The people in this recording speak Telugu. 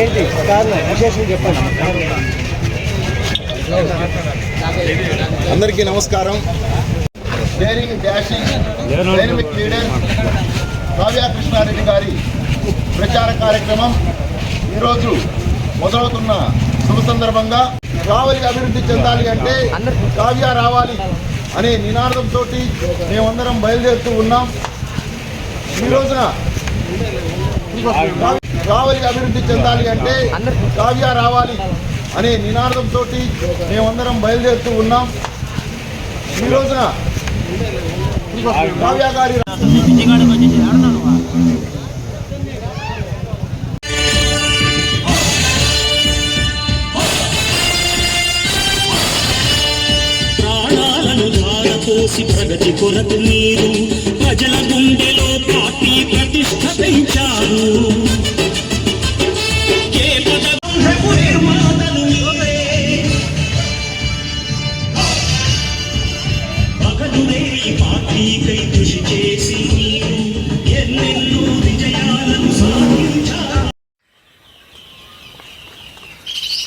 ఏంటి? కారణం? విశేషం చెప్పండి. అందరికీ నమస్కారం. Daring dashing dynamic leader Kavya Krishna Reddy గారి ప్రచార కార్యక్రమం ఈరోజు మొదలవుతున్న శుభ సందర్భంగా కావలి అభివృద్ధి చెందాలి అంటే కావ్య రావాలి అనే నినాదంతో మేమందరం బయలుదేరుతూ ఉన్నాం. ఈ రోజున కావలి అభివృద్ధి చెందాలి అంటే కావ్య రావాలి అనే నినాదంతో మేమందరం బయలుదేరుతూ ఉన్నాం. ఈ రోజున కావ్య గారి ప్రాణాలను ధారపోసి ప్రగతి కొరకు మీరు ప్రజల గుండెలో